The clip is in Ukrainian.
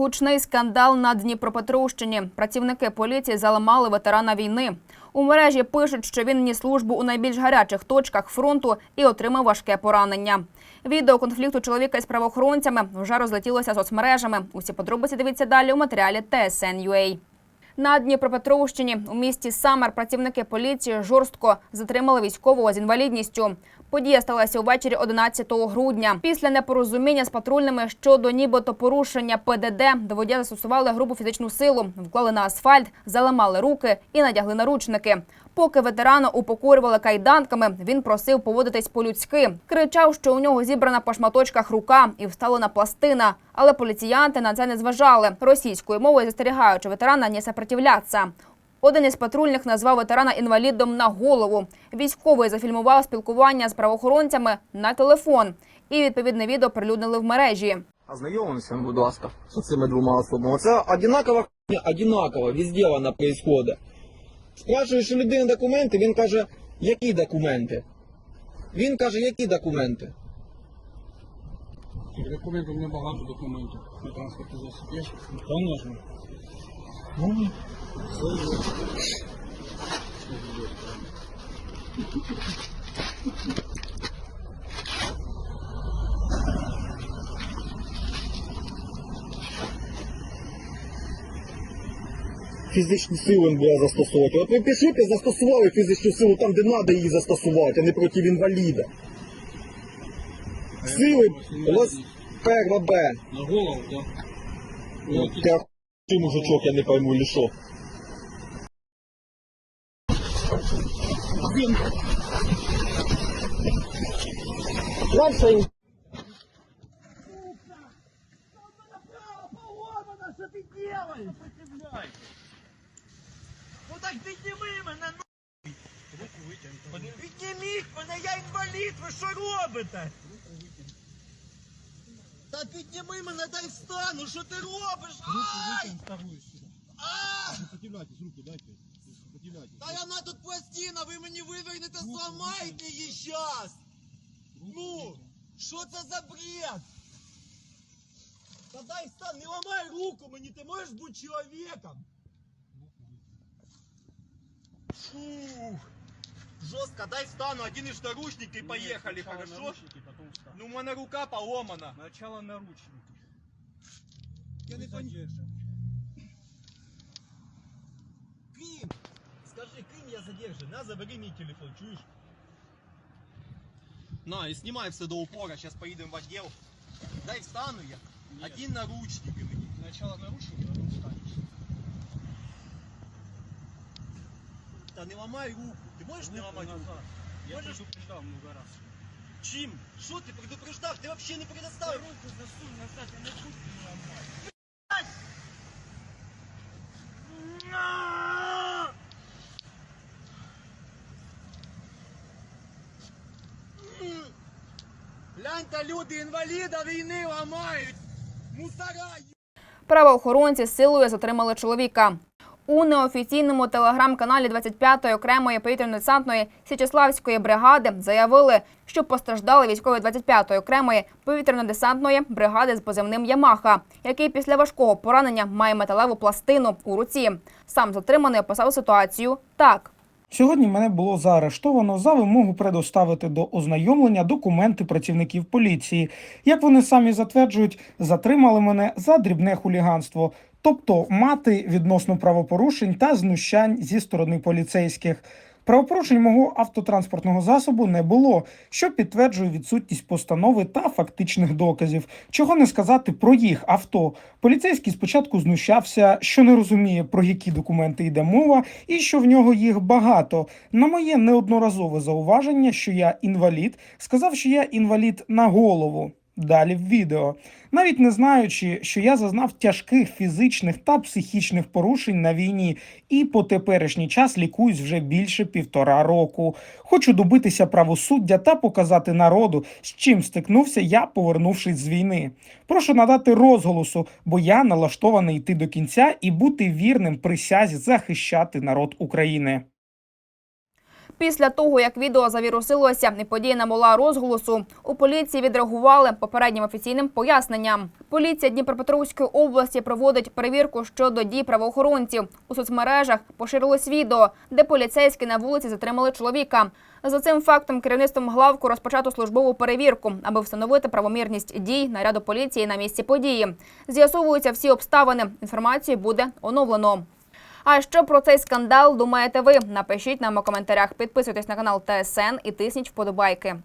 Гучний скандал на Дніпропетровщині. Працівники поліції заламали ветерана війни. У мережі пишуть, що він ніс службу у найбільш гарячих точках фронту і отримав важке поранення. Відео конфлікту чоловіка із правоохоронцями вже розлетілося соцмережами. Усі подробиці дивіться далі у матеріалі TSN.ua. На Дніпропетровщині у місті Самар працівники поліції жорстко затримали військового з інвалідністю. Подія сталася увечері 11 грудня. Після непорозуміння з патрульними щодо нібито порушення ПДД до водія застосували грубу фізичну силу, вклали на асфальт, заламали руки і надягли наручники. Поки ветерана упокорювали кайданками, він просив поводитись по-людськи. Кричав, що у нього зібрана по шматочках рука і вставлена пластина. Але поліціянти на це не зважали. Російською мовою застерігаючи ветерана не сопротивляться. Один із патрульних назвав ветерана інвалідом на голову. Військовий зафільмував спілкування з правоохоронцями на телефон. І відповідне відео прилюднили в мережі. Ознайомимося, будь ласка, з цими двома особами. Це одинакова хуйня, одинаково, везде вона происходить. Спрашуєш у людини документи, він каже, які документи? Він каже, які документи? Документів не багато документів на транспорті засіб. Є? Конечно. Фізичну силу буде застосовувати. От ви пішли і застосували фізичну силу там, де треба її застосувати, а не проти інваліда. Сили у вас перва Б. На голову, так? Ти охуєв, мужичок, я не пойму, или що? Він. Дальше. Поломано, что ты делаешь? Ну так підніми мене, ну! Підніміть мене, я інвалід, ви що робите? Та підніми мене, дай встану, що ти робиш? Ай! А! Сопротивляйтесь, руки дайте. Сопротивляйтесь. Та вона тут пластина, ви мені вивернете, зламаєте її щас! Ну, що це за бред? Та дай встань, не ламай руку мені, ти можеш бути чоловіком? Фух. Жестко, дай встану, один из наручники и поехали, хорошо? Наручники, потом. Ну, у меня рука поломана. Начало наручники. Я не понимаю. Крим! Скажи, Крим я задержан, на, забери мой телефон, чуешь? На, и снимай все до упора, сейчас поедем в отдел. Дай встану я. Нет. Один наручник и мне. Начало наручники, потом встанешь. Да не ломай руку. Ты можешь не ломать руку? назад. Я Можешь- предупреждал много раз. Чим? Что ты предупреждал? Ты вообще не предоставил. Руку засунь назад, я не буду не ломать. Гляньте, люди інваліда війни ламають. Мусора. Правоохоронці силою затримали чоловіка. У неофіційному телеграм-каналі 25-ї окремої повітряно-десантної Січеславської бригади заявили, що постраждали військові 25-ї окремої повітряно-десантної бригади з позивним Ямаха, який після важкого поранення має металеву пластину у руці. Сам затриманий описав ситуацію так. Сьогодні мене було заарештовано за вимогу предоставити до ознайомлення документи працівників поліції. Як вони самі затверджують, затримали мене за дрібне хуліганство, тобто мати відносно правопорушень та знущань зі сторони поліцейських. Правопорушень мого автотранспортного засобу не було, що підтверджує відсутність постанови та фактичних доказів. Чого не сказати про їх авто. Поліцейський спочатку знущався, що не розуміє, про які документи йде мова, і що в нього їх багато. На моє неодноразове зауваження, що я інвалід, сказав, що я інвалід на голову. Далі в відео, навіть не знаючи, що я зазнав тяжких фізичних та психічних порушень на війні, і по теперішній час лікуюсь вже більше півтора року. Хочу добитися правосуддя та показати народу, з чим стикнувся я, повернувшись з війни. Прошу надати розголосу, бо я налаштований йти до кінця і бути вірним присязі захищати народ України. Після того, як відео завірусилося і подія набула розголосу, у поліції відреагували попереднім офіційним поясненням. Поліція Дніпропетровської області проводить перевірку щодо дій правоохоронців. У соцмережах поширилось відео, де поліцейські на вулиці затримали чоловіка. За цим фактом керівництвом главку розпочато службову перевірку, аби встановити правомірність дій наряду поліції на місці події. З'ясовуються всі обставини. Інформацію буде оновлено. А що про цей скандал думаєте ви? Напишіть нам у коментарях. Підписуйтесь на канал ТСН і тисніть вподобайки.